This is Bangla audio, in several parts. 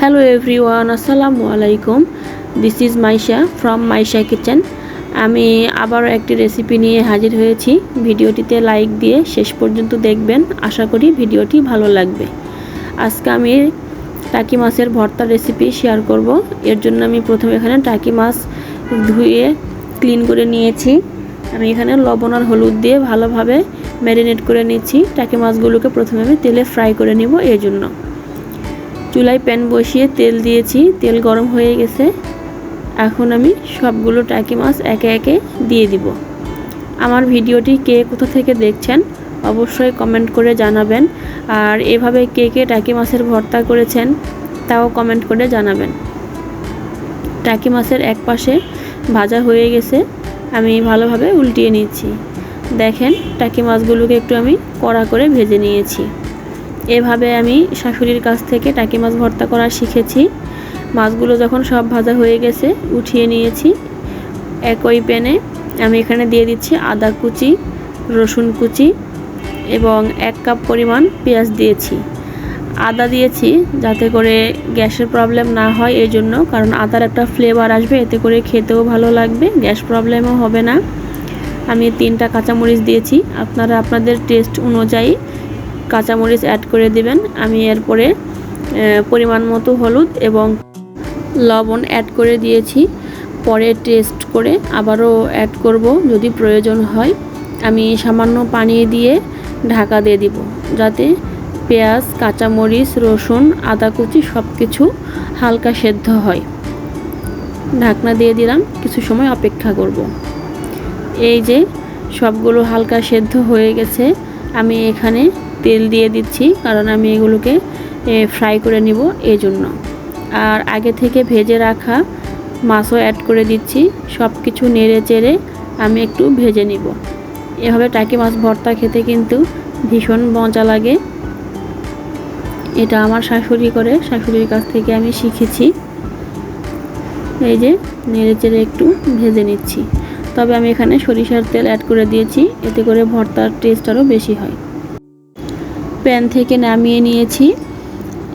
হ্যালো এভরিওয়ান আসসালামু আলাইকুম this is Maisha from Maisha kitchen আমি আবারও একটি রেসিপি নিয়ে হাজির হয়েছি। ভিডিওটিতে লাইক দিয়ে শেষ পর্যন্ত দেখবেন। আশা করি ভিডিওটি ভালো লাগবে। আজকে আমি টাকি মাছের ভর্তা রেসিপি শেয়ার করব। এর জন্য আমি প্রথমে এখানে টাকি মাছ ধুয়ে ক্লিন করে নিয়েছি। আমি এখানে লবণ আর হলুদ দিয়ে ভালোভাবে ম্যারিনেট করে নিচ্ছি। টাকি মাছগুলোকে প্রথমে আমি তেলে ফ্রাই করে নিব। এর জন্য চুলায় প্যান বসিয়ে তেল দিয়েছি। তেল গরম হয়ে গেছে। এখন আমি সবগুলো টাকি মাছ একে একে দিয়ে দিব। আমার ভিডিওটি কে কোথা থেকে দেখছেন অবশ্যই কমেন্ট করে জানাবেন। আর এভাবে কে কে টাকি মাছের ভর্তা করেছেন তাও কমেন্ট করে জানাবেন। টাকি মাছের এক পাশে ভাজা হয়ে গেছে। আমি ভালোভাবে উল্টিয়ে নিচ্ছি। দেখেন টাকি মাছগুলোকে একটু আমি কড়া করে ভেজে নিয়েছি। এভাবে আমি শাশুড়ির কাছ থেকে টাকি মাছ ভর্তা করা শিখেছি। মাছগুলো যখন সব ভাজা হয়ে গেছে, উঠিয়ে নিয়েছি। একই প্যানে আমি এখানে দিয়ে দিচ্ছি আদা কুচি, রসুন কুচি এবং এক কাপ পরিমাণ পেঁয়াজ দিয়েছি। আদা দিয়েছি যাতে করে গ্যাসের প্রবলেম না হয় এই জন্য কারণ আদার একটা ফ্লেভার আসবে, এতে করে খেতেও ভালো লাগবে, গ্যাস প্রবলেমও হবে না। আমি তিনটা কাঁচামরিচ দিয়েছি। আপনারা, আপনাদের টেস্ট অনুযায়ী কাঁচামরিচ অ্যাড করে দিবেন। আমি এরপরে পরিমাণ মতো হলুদ এবং লবণ অ্যাড করে দিয়েছি। পরে টেস্ট করে আবারও অ্যাড করব যদি প্রয়োজন হয়। আমি সামান্য পানি দিয়ে ঢাকা দিয়ে দিব যাতে পেঁয়াজ, কাঁচামরিচ, রসুন আদা কুচি সব কিছু হালকা সেদ্ধ হয়। ঢাকনা দিয়ে দিলাম, কিছু সময় অপেক্ষা করব। এই যে সবগুলো হালকা সেদ্ধ হয়ে গেছে, আমি এখানে তেল দিয়ে দিচ্ছি, কারণ আমি এগুলোকে ফ্রাই করে নিব এই জন্য আর আগে থেকে ভেজে রাখা মাছও অ্যাড করে দিচ্ছি সব কিছু নেড়ে চেড়ে আমি একটু ভেজে নিব। এভাবে টাকি মাছ ভর্তা খেতে কিন্তু ভীষণ মজা লাগে। এটা আমার শাশুড়ি করে, শাশুড়ির কাছ থেকে আমি শিখেছি। এই যে, নেড়ে চেড়ে একটু ভেজে নিচ্ছি। তবে আমি এখানে সরিষার তেল অ্যাড করে দিয়েছি, এতে করে ভর্তার টেস্ট আরও বেশি হয়। প্যান থেকে নামিয়ে নিয়েছি।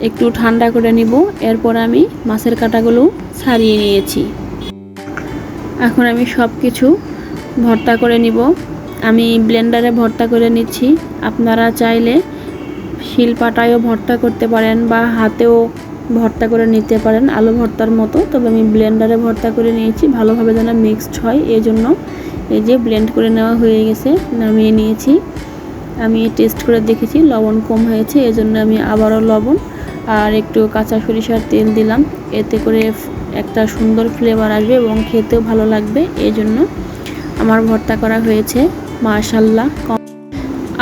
একটু ঠান্ডা করে নিব। এরপর আমি মাছের কাটাগুলো ছাড়িয়ে নিয়েছি। এখন আমি সব কিছু ভর্তা করে নিব। আমি ব্লেন্ডারে ভর্তা করে নিচ্ছি। আপনারা চাইলে শিলপাটায়ও ভর্তা করতে পারেন বা হাতেও ভর্তা করে নিতে পারেন আলু ভর্তার মতো। তবে আমি ব্লেন্ডারে ভর্তা করে নিয়েছি। ভালোভাবে যেন মিক্সড হয়। এই জন্য এই যে ব্লেন্ড করে নেওয়া হয়ে গেছে, নামিয়ে নিয়েছি। আমি টেস্ট করে দেখেছি, লবণ কম হয়েছে, এজন্য আমি আবারও লবণ আর একটু কাঁচা সরিষার তেল দিলাম। এতে করে একটা সুন্দর ফ্লেভার আসবে এবং খেতেও ভালো লাগবে এই জন্য আমার ভর্তা করা হয়েছে। মাশাল্লাহ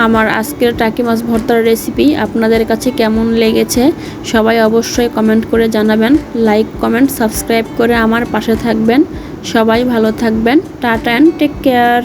আমার আজকের টাকি মাছ ভর্তার রেসিপি আপনাদের কাছে কেমন লেগেছে, সবাই অবশ্যই কমেন্ট করে জানাবেন। লাইক কমেন্ট সাবস্ক্রাইব করে আমার পাশে থাকবেন। সবাই ভালো থাকবেন। Tata and take care